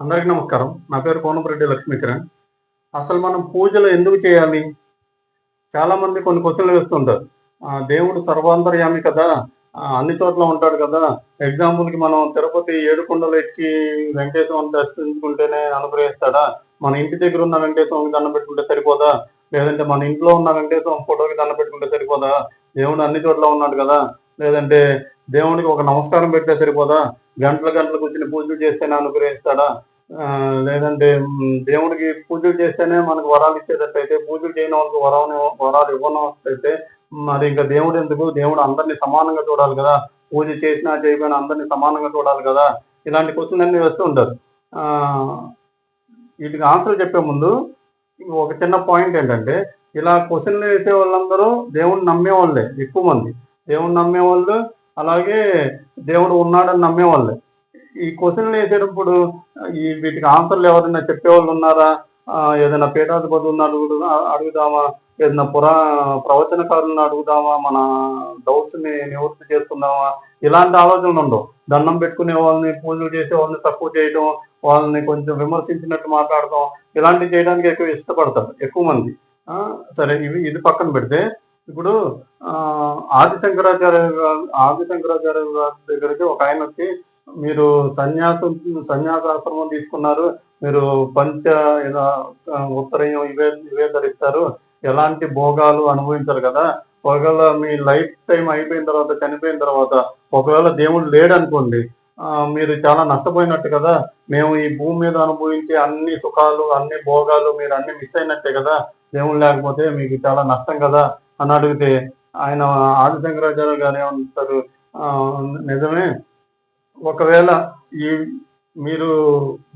అందరికీ నమస్కారం. నా పేరు కోనపరెడ్డి లక్ష్మీకిరణ్. అసలు మనం పూజలు ఎందుకు చేయాలి? చాలామంది కొన్ని క్వశ్చన్లు వేస్తుంటారు. దేవుడు సర్వాంతర్యామి కదా? అన్ని చోట్ల ఉంటాడు కదా? ఎగ్జాంపుల్కి మనం తిరుపతి ఏడుకొండలు ఎక్కి వెంకటేశ్వరం దర్శించుకుంటేనే అనుగ్రహిస్తాడా? మన ఇంటి దగ్గర ఉన్న వెంకటేశ్వరంకి దండం పెట్టుకుంటే సరిపోదా? లేదంటే మన ఇంట్లో ఉన్న వెంకటేశ్వరం ఫోటోకి దండం పెట్టుకుంటే సరిపోదా? దేవుడు అన్ని చోట్ల ఉన్నాడు కదా? లేదంటే దేవునికి ఒక నమస్కారం పెడితే సరిపోదా? గంటల గంటలు కూర్చుని పూజలు చేస్తేనే అనుగ్రహిస్తాడా? లేదంటే దేవుడికి పూజలు చేస్తేనే మనకు వరాలు ఇచ్చేటట్టయితే పూజలు చేయని వాళ్ళకి వరాలు వరాలు ఇవ్వనట్టయితే మరి ఇంకా దేవుడు ఎందుకు? దేవుడు అందరినీ సమానంగా చూడాలి కదా. పూజ చేసినా చేయకపోయినా అందరినీ సమానంగా చూడాలి కదా. ఇలాంటి క్వశ్చన్ అన్ని వేస్తూ ఉంటారు. వీటికి ఆన్సర్ చెప్పే ముందు ఒక చిన్న పాయింట్ ఏంటంటే ఇలా క్వశ్చన్లు వేసే వాళ్ళందరూ దేవుడిని నమ్మే వాళ్ళే ఎక్కువ మంది. దేవుడిని నమ్మే వాళ్ళు అలాగే దేవుడు ఉన్నాడని నమ్మేవాళ్ళు. ఈ క్వశ్చన్లు వేసేటప్పుడు ఈ వీటికి ఆన్సర్లు ఎవరైనా చెప్పేవాళ్ళు ఉన్నారా? ఏదైనా పీఠాధిపతి ఉన్నాడు అడుగుదామా? ఏదైనా పురా ప్రవచనకారులను అడుగుదామా? మన డౌట్స్ని నివృత్తి చేసుకుందామా? ఇలాంటి ఆలోచనలు ఉండవు. దండం పెట్టుకునే వాళ్ళని పూజలు చేసే వాళ్ళని తక్కువ చేయడం వాళ్ళని కొంచెం విమర్శించినట్టు మాట్లాడటం ఇలాంటివి చేయడానికి ఎక్కువ ఇష్టపడతారు ఎక్కువ మంది. ఆ, సరే ఇవి ఇది పక్కన పెడితే ఇప్పుడు ఆది శంకరాచార్య గారు- ఆది శంకరాచార్య గారి దగ్గరికి ఒక ఆయన వచ్చి మీరు సన్యాసం సన్యాసాశ్రమం తీసుకున్నారు మీరు పంచ ఉత్తరయం ఇవే ఇవే ధరిస్తారు ఎలాంటి భోగాలు అనుభవించారు కదా ఒకవేళ మీ లైఫ్ టైం అయిపోయిన తర్వాత చనిపోయిన తర్వాత ఒకవేళ దేవుడు లేడు అనుకోండి మీరు చాలా నష్టపోయినట్టు కదా మేము ఈ భూమి మీద అనుభవించే అన్ని సుఖాలు అన్ని భోగాలు మీరు అన్ని మిస్ అయినట్టే కదా దేవుడు లేకపోతే మీకు చాలా నష్టం కదా అని అడిగితే ఆయన ఆది శంకరాచార్య గారు ఏమంటారు? నిజమే. ఒకవేళ ఈ మీరు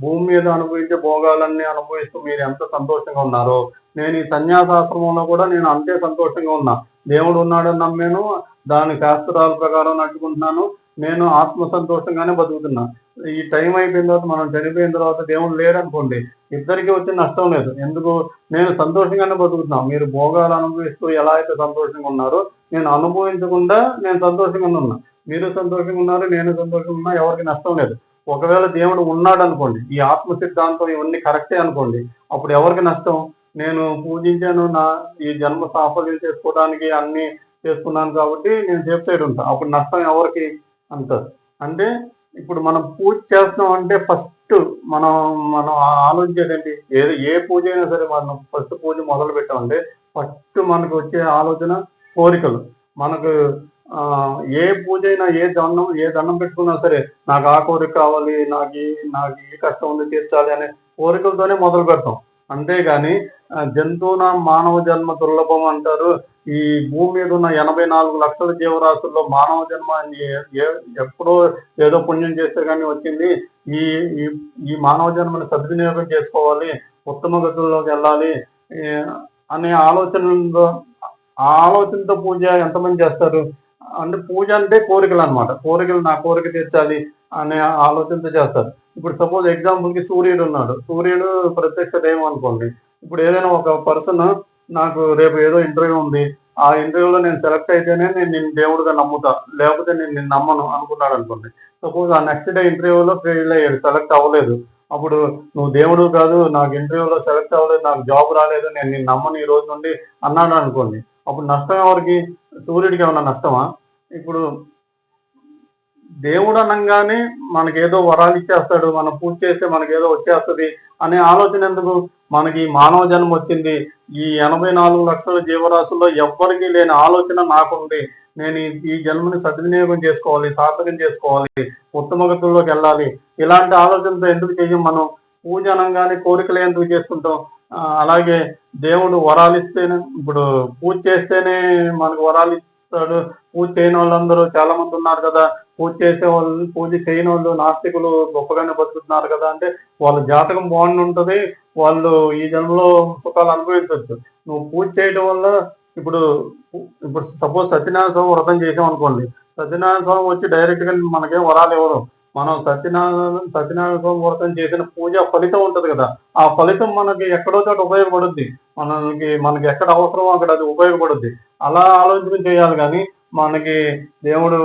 భూమి మీద అనుభవించే భోగాలన్నీ అనుభవిస్తూ మీరు ఎంత సంతోషంగా ఉన్నారో నేను ఈ సన్యాసాశ్రమంలో కూడా నేను అంతే సంతోషంగా ఉన్నా. దేవుడు ఉన్నాడని నమ్మాను దాని శాస్త్రాల ప్రకారం నడుచుకుంటున్నాను నేను ఆత్మ సంతోషంగానే బతుకుతున్నా. ఈ టైం అయిపోయిన తర్వాత మనం చనిపోయిన తర్వాత దేవుడు లేడనుకోండి ఇద్దరికి వచ్చే నష్టం లేదు. ఎందుకు? నేను సంతోషంగానే బతుకుతున్నా. మీరు భోగాలు అనుభవిస్తూ ఎలా అయితే సంతోషంగా ఉన్నారో నేను అనుభవించకుండా నేను సంతోషంగా ఉన్నా. మీరు సంతోషంగా ఉన్నారు నేను సంతోషంగా ఉన్నా ఎవరికి నష్టం లేదు. ఒకవేళ దేవుడు ఉన్నాడు అనుకోండి ఈ ఆత్మ సిద్ధాంతం ఇవన్నీ కరెక్టే అనుకోండి అప్పుడు ఎవరికి నష్టం? నేను పూజించాను నా ఈ జన్మ సాఫల్యం చేసుకోవడానికి అన్ని చేసుకున్నాను కాబట్టి నేను సేఫ్ సైడ్ ఉంటా. అప్పుడు నష్టం ఎవరికి? అంటారు అంటే ఇప్పుడు మనం పూజ చేస్తున్నాం అంటే ఫస్ట్ మనం మనం ఆలోచించేదండి ఏ ఏ పూజ అయినా సరే మనం ఫస్ట్ పూజ మొదలు పెట్టామంటే ఫస్ట్ మనకు వచ్చే ఆలోచన కోరికలు. మనకు ఏ పూజ అయినా ఏ దండం ఏ దండం పెట్టుకున్నా సరే నాకు ఆ కోరిక కావాలి నాకు నాకు ఈ కష్టం ఉంది తీర్చాలి అనే కోరికలతోనే మొదలు పెడతాం. అంతేగాని జంతువున మానవ జన్మ దుర్లభం అంటారు ఈ భూమి మీద ఉన్న ఎనభై నాలుగు లక్షల జీవరాశుల్లో మానవ జన్మ ఎప్పుడో ఏదో పుణ్యం చేస్తే కానీ వచ్చింది. ఈ ఈ- ఈ మానవ జన్మని సద్వినియోగం చేసుకోవాలి. ఉత్తమ గతుల్లోకి వెళ్ళాలి. అనే ఆలోచనలో ఆ ఆలోచనతో పూజ ఎంతమంది చేస్తారు? అంటే పూజ అంటే కోరికలు అన్నమాట. కోరికలు నా కోరిక తీర్చాలి అనే ఆలోచనతో చేస్తారు. ఇప్పుడు సపోజ్ ఎగ్జాంపుల్కి సూర్యుడు ఉన్నాడు. సూర్యుడు ప్రత్యక్ష దైవం అనుకోండి. ఇప్పుడు ఏదైనా ఒక పర్సన్ నాకు రేపు ఏదో ఇంటర్వ్యూ ఉంది. ఆ ఇంటర్వ్యూలో నేను సెలెక్ట్ అయితేనే నేను నిన్ను దేవుడిగా నమ్ముతా. లేకపోతే నేను నిన్ను నమ్మను అనుకున్నాడు అనుకోండి. సపోజ్ ఆ నెక్స్ట్ డే ఇంటర్వ్యూలో ఫెయిల్ అయ్యాడు సెలెక్ట్ అవ్వలేదు. అప్పుడు నువ్వు దేవుడు కాదు నాకు ఇంటర్వ్యూలో సెలెక్ట్ అవ్వలేదు నాకు జాబ్ రాలేదు నేను నిన్ను నమ్మను ఈ రోజు నుండి అన్నాడు అనుకోండి. అప్పుడు నష్టం ఎవరికి? సూర్యుడికి ఏమైనా నష్టమా? ఇప్పుడు దేవుడు అనగానే మనకేదో వరాలు ఇచ్చేస్తాడు మనం పూజ చేస్తే మనకేదో వచ్చేస్తుంది అనే ఆలోచన ఎందుకు? మనకి ఈ మానవ జన్మ వచ్చింది. ఈ ఎనభై నాలుగు లక్షల జీవరాశుల్లో ఎవ్వరికీ లేని ఆలోచన నాకుంది. నేను ఈ- జన్మని సద్వినియోగం చేసుకోవాలి సార్థకం చేసుకోవాలి ఉత్తమ గతుల్లోకి వెళ్ళాలి. ఇలాంటి ఆలోచనతో ఎందుకు చేయం మనం? పూజ అనగానే కోరికలు ఎందుకు చేసుకుంటాం? అలాగే దేవుడు వరాలు ఇస్తేనే ఇప్పుడు పూజ చేస్తేనే మనకు వరాలు ఇస్తాడు. పూజ చేయని వాళ్ళందరూ చాలా మంది ఉన్నారు కదా. పూజ చేసే వాళ్ళు పూజ చేయని వాళ్ళు నాస్తికులు గొప్పగానే బతుకుతున్నారు కదా. అంటే వాళ్ళ జాతకం బాగుండి ఉంటుంది. వాళ్ళు ఈ జన్మలో సుఖాలు అనుభవించవచ్చు నువ్వు పూజ చేయడం వల్ల ఇప్పుడు ఇప్పుడు సపోజ్ సత్యనారాయణ స్వామి వ్రతం చేసాం అనుకోండి. సత్యనారాయణ స్వామి వచ్చి డైరెక్ట్గా మనకేం వరాలు ఇవ్వరు మనం సత్యనారాయణ సత్యనారాయణ స్వామి వ్రతం చేసిన పూజ ఫలితం ఉంటది కదా. ఆ ఫలితం మనకి ఎక్కడో చోట ఉపయోగపడుద్ది. మనకి మనకి ఎక్కడ అవసరమో అక్కడ అది ఉపయోగపడుద్ది. అలా ఆలోచన చేయాలి కానీ మనకి దేవుడు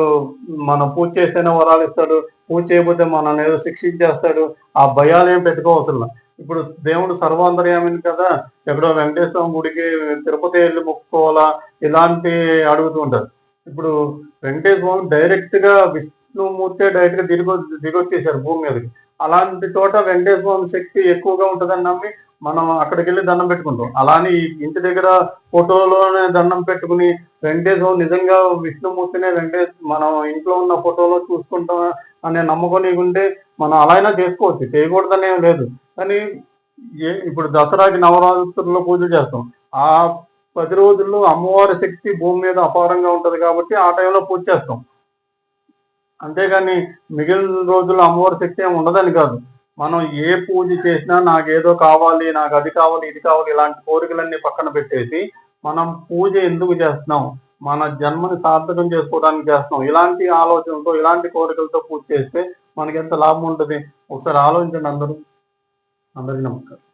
మనం పూజ చేస్తేనే వరాలు ఇస్తాడు. పూజ చేయకపోతే మనల్ని ఏదో శిక్షించేస్తాడు. ఆ భయాలు ఏం పెట్టుకోవసరం ఇప్పుడు దేవుడు సర్వాంతర్యామిని కదా ఎక్కడో వెంకటేశ్వర గుడికి తిరుపతి వెళ్ళి మొక్కుకోవాలా? ఇలాంటి అడుగుతూ ఉంటారు. ఇప్పుడు వెంకటేశ్వర డైరెక్ట్గా విష్ణుమూర్తి డైరెక్ట్గా దిగి దిగొచ్చేసారు భూమి మీదకి. అలాంటి చోట వెంకటేశ్వర శక్తి ఎక్కువగా ఉంటుందని నమ్మి మనం అక్కడికి వెళ్ళి దండం పెట్టుకుంటాం. అలానే ఇంటి దగ్గర ఫోటోలోనే దండం పెట్టుకుని వెంకటేశ్వరం నిజంగా విష్ణుమూర్తినే వెంకటేశ్ మనం ఇంట్లో ఉన్న ఫోటోలో చూసుకుంటాం అనే నమ్మకం నీకుంటే మనం అలా అయినా చేసుకోవచ్చు. చేయకూడదనే ఏం లేదు. కానీ ఏ ఇప్పుడు దసరాకి నవరాత్రుల్లో పూజ చేస్తాం. ఆ పది రోజుల్లో అమ్మవారి శక్తి భూమి మీద అపారంగా ఉంటది కాబట్టి ఆ టైంలో పూజ చేస్తాం. అంతేగాని మిగిలిన రోజుల్లో అమ్మవారి శక్తి ఏమి ఉండదని కాదు. మనం ఏ పూజ చేసినా నాకేదో కావాలి నాకు అది కావాలి ఇది కావాలి ఇలాంటి కోరికలన్నీ పక్కన పెట్టేసి మనం పూజ ఎందుకు చేస్తున్నాం? మన జన్మని సార్థకం చేసుకోవడానికి చేస్తున్నాం. ఇలాంటి ఆలోచనలతో ఇలాంటి కోరికలతో పూజ చేస్తే మనకి ఎంత లాభం ఉంటుంది? ఒకసారి ఆలోచించండి అందరూ. అందరికీ నమస్కారం.